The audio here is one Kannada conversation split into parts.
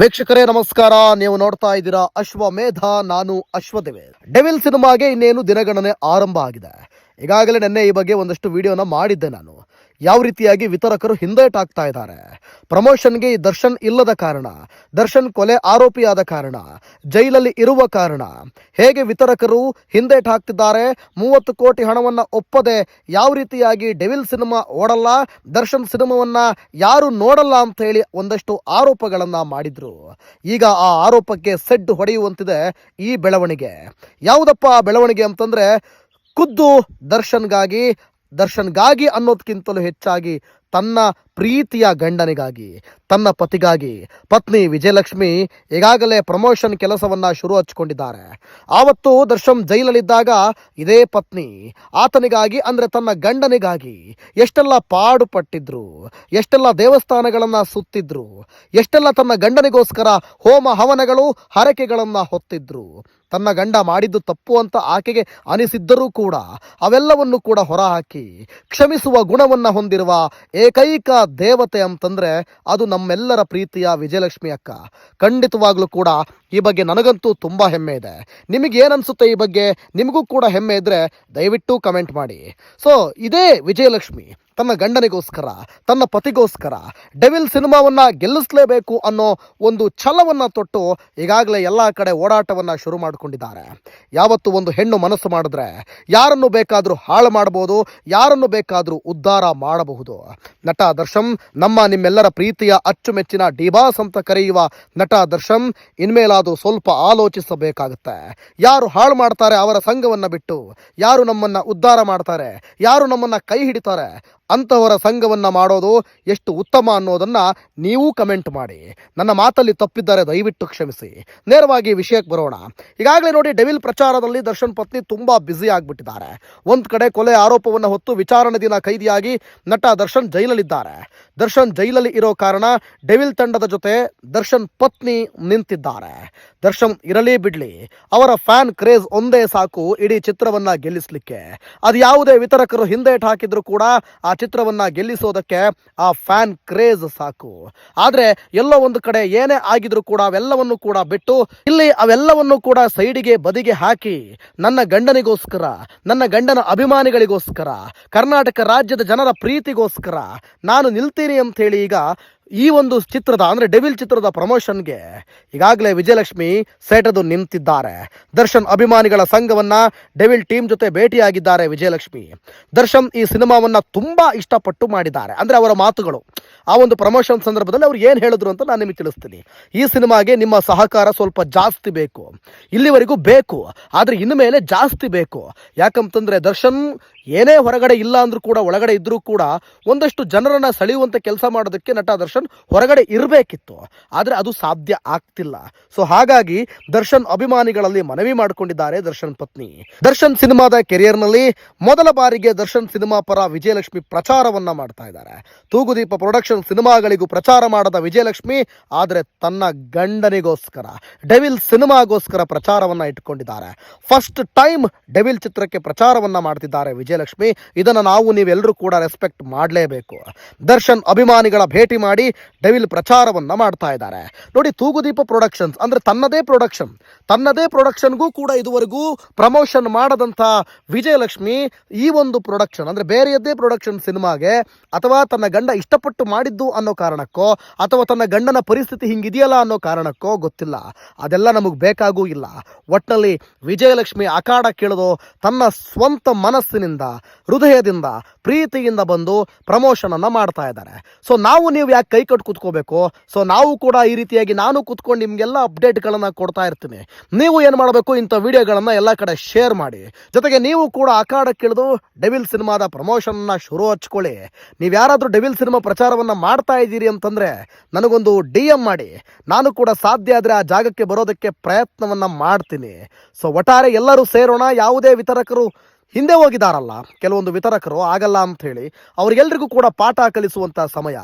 ವೀಕ್ಷಕರೇ, ನಮಸ್ಕಾರ. ನೀವು ನೋಡ್ತಾ ಇದ್ದೀರಾ ಅಶ್ವಮೇಧ ನಾನು ಅಶ್ವದೇವೇ ಡೆವಿಲ್ ಸಿನಿಮಾಗೆ ಇನ್ನೇನು ದಿನಗಣನೆ ಆರಂಭ ಆಗಿದೆ? ಈಗಾಗಲೇ ನಿನ್ನೆ ಈ ಬಗ್ಗೆ ಒಂದಷ್ಟು ವಿಡಿಯೋನ ಮಾಡಿದ್ದೆ ನಾನು. ಯಾವ ರೀತಿಯಾಗಿ ವಿತರಕರು ಹಿಂದೇಟಾಗ್ತಾ ಇದ್ದಾರೆ? ಪ್ರಮೋಷನ್ಗೆ ಈ ದರ್ಶನ್ ಇಲ್ಲದ ಕಾರಣ, ದರ್ಶನ್ ಕೊಲೆ ಆರೋಪಿಯಾದ ಕಾರಣ, ಜೈಲಲ್ಲಿ ಇರುವ ಕಾರಣ, ಹೇಗೆ ವಿತರಕರು ಹಿಂದೇಟ್ ಹಾಕ್ತಿದ್ದಾರೆ ಮೂವತ್ತು ಕೋಟಿ ಹಣವನ್ನ ಒಪ್ಪದೆ ಯಾವ ರೀತಿಯಾಗಿ ಡೆವಿಲ್ ಸಿನಿಮಾ ಓಡಲ್ಲ, ದರ್ಶನ್ ಸಿನಿಮಾವನ್ನ ಯಾರು ನೋಡಲ್ಲ ಅಂತ ಹೇಳಿ ಒಂದಷ್ಟು ಆರೋಪಗಳನ್ನು ಮಾಡಿದ್ರು. ಈಗ ಆ ಆರೋಪಕ್ಕೆ ಸೆಡ್ ಹೊಡೆಯುವಂತಿದೆ ಈ ಬೆಳವಣಿಗೆ. ಯಾವುದಪ್ಪ ಆ ಬೆಳವಣಿಗೆ ಅಂತಂದ್ರೆ, ಖುದ್ದು ದರ್ಶನ್ಗಾಗಿ ದರ್ಶನ್ಗಾಗಿ ಅನ್ನೋದಕ್ಕಿಂತಲೂ ಹೆಚ್ಚಾಗಿ ತನ್ನ ಪ್ರೀತಿಯ ಗಂಡನಿಗಾಗಿ, ತನ್ನ ಪತಿಗಾಗಿ ಪತ್ನಿ ವಿಜಯಲಕ್ಷ್ಮಿ ಈಗಾಗಲೇ ಪ್ರಮೋಷನ್ ಕೆಲಸವನ್ನ ಶುರು ಹಚ್ಚಿಕೊಂಡಿದ್ದಾರೆ. ಆವತ್ತು ದರ್ಶನ್ ಜೈಲಲ್ಲಿದ್ದಾಗ ಇದೇ ಪತ್ನಿ ಆತನಿಗಾಗಿ ಅಂದ್ರೆ ತನ್ನ ಗಂಡನಿಗಾಗಿ ಎಷ್ಟೆಲ್ಲ ಪಾಡು ಪಟ್ಟಿದ್ರು ಎಷ್ಟೆಲ್ಲ ದೇವಸ್ಥಾನಗಳನ್ನ ಸುತ್ತಿದ್ರು, ಎಷ್ಟೆಲ್ಲ ತನ್ನ ಗಂಡನಿಗೋಸ್ಕರ ಹೋಮ ಹವನಗಳು, ಹರಕೆಗಳನ್ನ ಹೊತ್ತಿದ್ರು. ತನ್ನ ಗಂಡ ಮಾಡಿದ್ದು ತಪ್ಪು ಅಂತ ಆಕೆಗೆ ಅನಿಸಿದ್ದರೂ ಕೂಡ ಅವೆಲ್ಲವನ್ನು ಕೂಡ ಹೊರಹಾಕಿ ಕ್ಷಮಿಸುವ ಗುಣವನ್ನ ಹೊಂದಿರುವ ಏಕೈಕ ದೇವತೆ ಅಂತಂದ್ರೆ ಅದು ನಮ್ಮೆಲ್ಲರ ಪ್ರೀತಿಯ ವಿಜಯಲಕ್ಷ್ಮಿ ಅಕ್ಕ. ಖಂಡಿತವಾಗ್ಲೂ ಕೂಡ ಈ ಬಗ್ಗೆ ನನಗಂತೂ ತುಂಬ ಹೆಮ್ಮೆ ಇದೆ. ನಿಮಗೆ ಏನನ್ಸುತ್ತೆ ಈ ಬಗ್ಗೆ? ನಿಮಗೂ ಕೂಡ ಹೆಮ್ಮೆ ಇದ್ದರೆ ದಯವಿಟ್ಟು ಕಮೆಂಟ್ ಮಾಡಿ. ಸೊ ಇದೇ ವಿಜಯಲಕ್ಷ್ಮಿ, ತನ್ನ ಗಂಡನಿಗೋಸ್ಕರ, ತನ್ನ ಪತಿಗೋಸ್ಕರ ಡೆವಿಲ್ ಸಿನಿಮಾವನ್ನ ಗೆಲ್ಲಿಸಲೇಬೇಕು ಅನ್ನೋ ಒಂದು ಛಲವನ್ನ ತೊಟ್ಟು ಈಗಾಗಲೇ ಎಲ್ಲ ಕಡೆ ಓಡಾಟವನ್ನ ಶುರು ಮಾಡಿಕೊಂಡಿದ್ದಾರೆ. ಯಾವತ್ತು ಒಂದು ಹೆಣ್ಣು ಮನಸ್ಸು ಮಾಡಿದ್ರೆ ಯಾರನ್ನು ಬೇಕಾದರೂ ಹಾಳು ಮಾಡಬಹುದು ಯಾರನ್ನು ಬೇಕಾದರೂ ಉದ್ಧಾರ ಮಾಡಬಹುದು. ನಟ ದರ್ಶನ್, ನಮ್ಮ ನಿಮ್ಮೆಲ್ಲರ ಪ್ರೀತಿಯ ಅಚ್ಚುಮೆಚ್ಚಿನ ಡಿಬಾಸ್ ಅಂತ ಕರೆಯುವ ನಟ ದರ್ಶನ್ ಇನ್ಮೇಲಾದರೂ ಸ್ವಲ್ಪ ಆಲೋಚಿಸಬೇಕಾಗುತ್ತೆ. ಯಾರು ಹಾಳು ಮಾಡ್ತಾರೆ ಅವರ ಸಂಘವನ್ನು ಬಿಟ್ಟು, ಯಾರು ನಮ್ಮನ್ನ ಉದ್ಧಾರ ಮಾಡ್ತಾರೆ, ಯಾರು ನಮ್ಮನ್ನ ಕೈ ಹಿಡಿತಾರೆ ಅಂತಹವರ ಸಂಘವನ್ನು ಮಾಡೋದು ಎಷ್ಟು ಉತ್ತಮ ಅನ್ನೋದನ್ನು ನೀವು ಕಮೆಂಟ್ ಮಾಡಿ. ನನ್ನ ಮಾತಲ್ಲಿ ತಪ್ಪಿದ್ದಾರೆ ದಯವಿಟ್ಟು ಕ್ಷಮಿಸಿ. ನೇರವಾಗಿ ವಿಷಯಕ್ಕೆ ಬರೋಣ. ಈಗಾಗಲೇ ನೋಡಿ, ಡೆವಿಲ್ ಪ್ರಚಾರದಲ್ಲಿ ದರ್ಶನ್ ಪತ್ನಿ ತುಂಬ ಬ್ಯುಸಿ ಆಗಿಬಿಟ್ಟಿದ್ದಾರೆ. ಒಂದು ಕಡೆ ಕೊಲೆ ಆರೋಪವನ್ನು ಹೊತ್ತು ವಿಚಾರಣೆ ದಿನ ಕೈದಿಯಾಗಿ ನಟ ದರ್ಶನ್ ಜೈಲಲ್ಲಿದ್ದಾರೆ. ದರ್ಶನ್ ಜೈಲಲ್ಲಿ ಇರೋ ಕಾರಣ ಡೆವಿಲ್ ತಂಡದ ಜೊತೆ ದರ್ಶನ್ ಪತ್ನಿ ನಿಂತಿದ್ದಾರೆ. ದರ್ಶನ್ ಇರಲಿ ಬಿಡಲಿ, ಅವರ ಫ್ಯಾನ್ ಕ್ರೇಜ್ ಒಂದೇ ಸಾಕು ಇಡೀ ಚಿತ್ರವನ್ನ ಗೆಲ್ಲಿಸಲಿಕ್ಕೆ. ಅದು ಯಾವುದೇ ವಿತರಕರು ಹಿಂದೇಟ್ ಹಾಕಿದ್ರು ಕೂಡ ಆ ಚಿತ್ರವನ್ನ ಗೆಲ್ಲಿಸೋದಕ್ಕೆ ಆ ಫ್ಯಾನ್ ಕ್ರೇಜ್ ಸಾಕು. ಆದ್ರೆ ಎಲ್ಲೋ ಒಂದು ಕಡೆ ಏನೇ ಆಗಿದ್ರು ಕೂಡ ಅವೆಲ್ಲವನ್ನು ಕೂಡ ಬಿಟ್ಟು ಇಲ್ಲಿ ಅವೆಲ್ಲವನ್ನು ಕೂಡ ಸೈಡಿಗೆ ಬದಿಗೆ ಹಾಕಿ ನನ್ನ ಗಂಡನಿಗೋಸ್ಕರ, ನನ್ನ ಗಂಡನ ಅಭಿಮಾನಿಗಳಿಗೋಸ್ಕರ, ಕರ್ನಾಟಕ ರಾಜ್ಯದ ಜನರ ಪ್ರೀತಿಗೋಸ್ಕರ ನಾನು ನಿಲ್ತೀನಿ ಅಂತ ಹೇಳಿ ಈಗ ಈ ಒಂದು ಚಿತ್ರದ, ಅಂದ್ರೆ ಡೆವಿಲ್ ಚಿತ್ರದ ಪ್ರಮೋಷನ್ಗೆ ಈಗಾಗಲೇ ವಿಜಯಲಕ್ಷ್ಮಿ ಸೆಟದು ನಿಂತಿದ್ದಾರೆ. ದರ್ಶನ್ ಅಭಿಮಾನಿಗಳ ಸಂಘವನ್ನ ಡೆವಿಲ್ ಟೀಮ್ ಜೊತೆ ಭೇಟಿಯಾಗಿದ್ದಾರೆ ವಿಜಯಲಕ್ಷ್ಮಿ. ದರ್ಶನ್ ಈ ಸಿನಿಮಾವನ್ನ ತುಂಬಾ ಇಷ್ಟಪಟ್ಟು ಮಾಡಿದ್ದಾರೆ. ಅಂದ್ರೆ ಅವರ ಮಾತುಗಳು. ಆ ಒಂದು ಪ್ರಮೋಷನ್ ಸಂದರ್ಭದಲ್ಲಿ ಅವ್ರು ಏನು ಹೇಳಿದ್ರು ಅಂತ ನಾನು ನಿಮಗೆ ತಿಳಿಸ್ತೀನಿ. ಈ ಸಿನಿಮಾಗೆ ನಿಮ್ಮ ಸಹಕಾರ ಸ್ವಲ್ಪ ಜಾಸ್ತಿ ಬೇಕು. ಇಲ್ಲಿವರೆಗೂ ಬೇಕು. ಆದರೆ ಇನ್ನು ಮೇಲೆ ಜಾಸ್ತಿ ಬೇಕು. ಯಾಕಂತಂದ್ರೆ ದರ್ಶನ್ ಏನೇ ಹೊರಗಡೆ ಇಲ್ಲ ಅಂದ್ರೂ ಕೂಡ, ಒಳಗಡೆ ಇದ್ರೂ ಕೂಡ ಒಂದಷ್ಟು ಜನರನ್ನ ಸೆಳೆಯುವಂಥ ಕೆಲಸ ಮಾಡೋದಕ್ಕೆ ನಟ ದರ್ಶನ್ ಹೊರಗಡೆ ಇರಬೇಕಿತ್ತು. ಆದರೆ ಅದು ಸಾಧ್ಯ ಆಗ್ತಿಲ್ಲ. ಸೊ ಹಾಗಾಗಿ ದರ್ಶನ್ ಅಭಿಮಾನಿಗಳಲ್ಲಿ ಮನವಿ ಮಾಡಿಕೊಂಡಿದ್ದಾರೆ ದರ್ಶನ್ ಪತ್ನಿ. ದರ್ಶನ್ ಸಿನಿಮಾದ ಕೆರಿಯರ್ನಲ್ಲಿ ಮೊದಲ ಬಾರಿಗೆ ದರ್ಶನ್ ಸಿನಿಮಾ ಪರ ವಿಜಯಲಕ್ಷ್ಮಿ ಪ್ರಚಾರವನ್ನ ಮಾಡ್ತಾ ಇದ್ದಾರೆ. ತೂಗುದೀಪ ಪ್ರೊಡಕ್ಷನ್ ಸಿನಿಮಾಗಳಿಗೂ ಪ್ರಚಾರ ಮಾಡದ ವಿಜಯಲಕ್ಷ್ಮಿ ಆದರೆ ತನ್ನ ಗಂಡನಿಗೋಸ್ಕರ, ಡೆವಿಲ್ ಸಿನಿಮಾಗೋಸ್ಕರ ಪ್ರಚಾರವನ್ನ ಇಟ್ಕೊಂಡಿದ್ದಾರೆ. ಫಸ್ಟ್ ಟೈಮ್ ಡೆವಿಲ್ ಚಿತ್ರಕ್ಕೆ ಪ್ರಚಾರವನ್ನ ಮಾಡ್ತಿದ್ದಾರೆ ವಿಜಯಲಕ್ಷ್ಮಿ, ಇದನ್ನು ನಾವು ನೀವೆಲ್ಲರೂ ಕೂಡ ರೆಸ್ಪೆಕ್ಟ್ ಮಾಡಲೇಬೇಕು. ದರ್ಶನ್ ಅಭಿಮಾನಿಗಳ ಭೇಟಿ ಮಾಡಿ ಡೆವಿಲ್ ಪ್ರಚಾರವನ್ನ ಮಾಡ್ತಾ ಇದ್ದಾರೆ. ನೋಡಿ, ತೂಗುದೀಪ ಪ್ರೊಡಕ್ಷನ್ಸ್ ಅಂದ್ರೆ ತನ್ನದೇ ಪ್ರೊಡಕ್ಷನ್ ತನ್ನದೇ ಪ್ರೊಡಕ್ಷನ್ಗೂ ಕೂಡ ಇದುವರೆಗೂ ಪ್ರಮೋಷನ್ ಮಾಡದಂಥ ವಿಜಯಲಕ್ಷ್ಮಿ ಈ ಒಂದು ಪ್ರೊಡಕ್ಷನ್ ಅಂದ್ರೆ ಬೇರೆಯದ್ದೇ ಪ್ರೊಡಕ್ಷನ್ ಸಿನಿಮಾಗೆ ಅಥವಾ ತನ್ನ ಗಂಡ ಇಷ್ಟಪಟ್ಟು ಮಾಡಿದ್ದು ಅನ್ನೋ ಕಾರಣಕ್ಕೋ, ಅಥವಾ ತನ್ನ ಗಂಡನ ಪರಿಸ್ಥಿತಿ ಹಿಂಗಿದೆಯಲ್ಲ ಅನ್ನೋ ಕಾರಣಕ್ಕೋ ಗೊತ್ತಿಲ್ಲ. ಅದೆಲ್ಲ ನಮಗೆ ಬೇಕಾಗೂ ಇಲ್ಲ. ಒಟ್ಟಿನಲ್ಲಿ ವಿಜಯಲಕ್ಷ್ಮಿ ಅಖಾಡ ಕೇಳಿದು ತನ್ನ ಸ್ವಂತ ಮನಸ್ಸಿನಿಂದ ಹೃದಯದಿಂದ ಪ್ರೀತಿಯಿಂದ ಬಂದು ಪ್ರಮೋಷನ್ ಅನ್ನ ಮಾಡ್ತಾ ಇದ್ದಾರೆ. ಸೊ ನಾವು ನೀವು ಯಾಕೆ ಕೈ ಕಟ್ಟು ಕೂತ್ಕೋಬೇಕು? ಸೊ ನಾವು ಕೂಡ ಈ ರೀತಿಯಾಗಿ ನಾನು ಕೂತ್ಕೊಂಡು ನಿಮ್ಗೆಲ್ಲ ಅಪ್ಡೇಟ್ಗಳನ್ನ ಕೊಡ್ತಾ ಇರ್ತೀನಿ. ನೀವು ಏನು ಮಾಡಬೇಕು? ಇಂಥ ವಿಡಿಯೋಗಳನ್ನ ಎಲ್ಲ ಕಡೆ ಶೇರ್ ಮಾಡಿ. ಜೊತೆಗೆ ನೀವು ಕೂಡ ಆಕಾಡಕ್ಕೆ ಕೇಳಿದು ಡೆವಿಲ್ ಸಿನಿಮಾದ ಪ್ರಮೋಷನ್ನ ಶುರು ಹಚ್ಕೊಳ್ಳಿ. ನೀವು ಯಾರಾದರೂ ಡೆವಿಲ್ ಸಿನಿಮಾ ಪ್ರಚಾರವನ್ನ ಮಾಡ್ತಾ ಇದ್ದೀರಿ ಅಂತಂದ್ರೆ ನನಗೊಂದು ಡಿ ಎಂ ಮಾಡಿ. ನಾನು ಕೂಡ ಸಾಧ್ಯ ಆದರೆ ಆ ಜಾಗಕ್ಕೆ ಬರೋದಕ್ಕೆ ಪ್ರಯತ್ನವನ್ನ ಮಾಡ್ತೀನಿ. ಸೊ ಒಟ್ಟಾರೆ ಎಲ್ಲರೂ ಸೇರೋಣ. ಯಾವುದೇ ವಿತರಕರು ಹಿಂದೆ ಹೋಗಿದಾರಲ್ಲ, ಕೆಲವೊಂದು ವಿತರಕರು ಆಗಲ್ಲ ಅಂತ ಹೇಳಿ ಅವ್ರಿಗೆಲ್ರಿಗೂ ಕೂಡ ಪಾಠ ಕಲಿಸುವಂಥ ಸಮಯ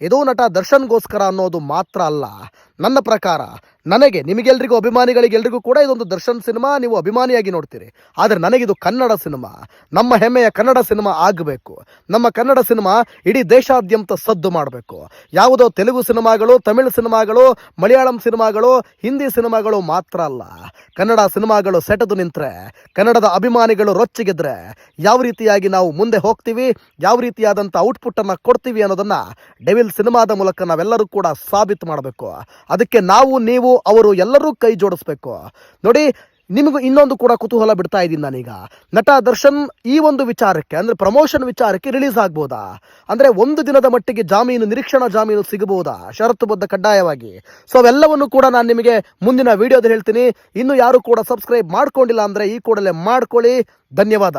ಇದು ನಟ ದರ್ಶನ್ಗೋಸ್ಕರ ಅನ್ನೋದು ಮಾತ್ರ ಅಲ್ಲ. ನನ್ನ ಪ್ರಕಾರ ನನಗೆ, ನಿಮಗೆಲ್ರಿಗೂ ಅಭಿಮಾನಿಗಳಿಗೆ ಎಲ್ರಿಗೂ ಕೂಡ ಇದೊಂದು ದರ್ಶನ್ ಸಿನಿಮಾ, ನೀವು ಅಭಿಮಾನಿಯಾಗಿ ನೋಡ್ತೀರಿ. ಆದರೆ ನನಗಿದು ಕನ್ನಡ ಸಿನಿಮಾ. ನಮ್ಮ ಹೆಮ್ಮೆಯ ಕನ್ನಡ ಸಿನಿಮಾ ಆಗಬೇಕು. ನಮ್ಮ ಕನ್ನಡ ಸಿನಿಮಾ ಇಡೀ ದೇಶಾದ್ಯಂತ ಸದ್ದು ಮಾಡಬೇಕು. ಯಾವುದೋ ತೆಲುಗು ಸಿನಿಮಾಗಳು, ತಮಿಳು ಸಿನಿಮಾಗಳು, ಮಲಯಾಳಂ ಸಿನಿಮಾಗಳು, ಹಿಂದಿ ಸಿನಿಮಾಗಳು ಮಾತ್ರ ಅಲ್ಲ. ಕನ್ನಡ ಸಿನಿಮಾಗಳು ಸೆಟೆದು ನಿಂತರೆ, ಕನ್ನಡದ ಅಭಿಮಾನಿಗಳು ರೊಚ್ಚಿಗೆದ್ರೆ, ಯಾವ ರೀತಿಯಾಗಿ ನಾವು ಮುಂದೆ ಹೋಗ್ತೀವಿ, ಯಾವ ರೀತಿಯಾದಂಥ ಔಟ್ಪುಟ್ ಅನ್ನ ಕೊಡ್ತೀವಿ ಅನ್ನೋದನ್ನ ಡೆವಿಲ್ ಸಿನಿಮಾದ ಮೂಲಕ ನಾವೆಲ್ಲರೂ ಕೂಡ ಸಾಬೀತು ಮಾಡಬೇಕು. ಅದಕ್ಕೆ ನಾವು, ನೀವು ಅವರು ಎಲ್ಲರೂ ಕೈ ಜೋಡಿಸ್ಬೇಕು. ನೋಡಿ, ನಿಮಗೂ ಇನ್ನೊಂದು ಕೂಡ ಕುತೂಹಲ ಬಿಡ್ತಾ ಇದ್ದೀನಿ ನಾನೀಗ. ನಟ ದರ್ಶನ್ ಈ ಒಂದು ವಿಚಾರಕ್ಕೆ, ಅಂದ್ರೆ ಪ್ರಮೋಷನ್ ವಿಚಾರಕ್ಕೆ ರಿಲೀಸ್ ಆಗ್ಬೋದಾ? ಅಂದ್ರೆ ಒಂದು ದಿನದ ಮಟ್ಟಿಗೆ ಜಾಮೀನು, ನಿರೀಕ್ಷಣಾ ಜಾಮೀನು ಸಿಗಬಹುದಾ? ಷರತ್ತುಬದ್ಧ ಕಡ್ಡಾಯವಾಗಿ. ಸೊ ಅವೆಲ್ಲವನ್ನು ಕೂಡ ನಾನು ನಿಮಗೆ ಮುಂದಿನ ವಿಡಿಯೋದಲ್ಲಿ ಹೇಳ್ತೀನಿ. ಇನ್ನು ಯಾರು ಕೂಡ ಸಬ್ಸ್ಕ್ರೈಬ್ ಮಾಡ್ಕೊಂಡಿಲ್ಲ ಅಂದ್ರೆ ಈ ಕೂಡಲೇ ಮಾಡ್ಕೊಳ್ಳಿ. ಧನ್ಯವಾದ.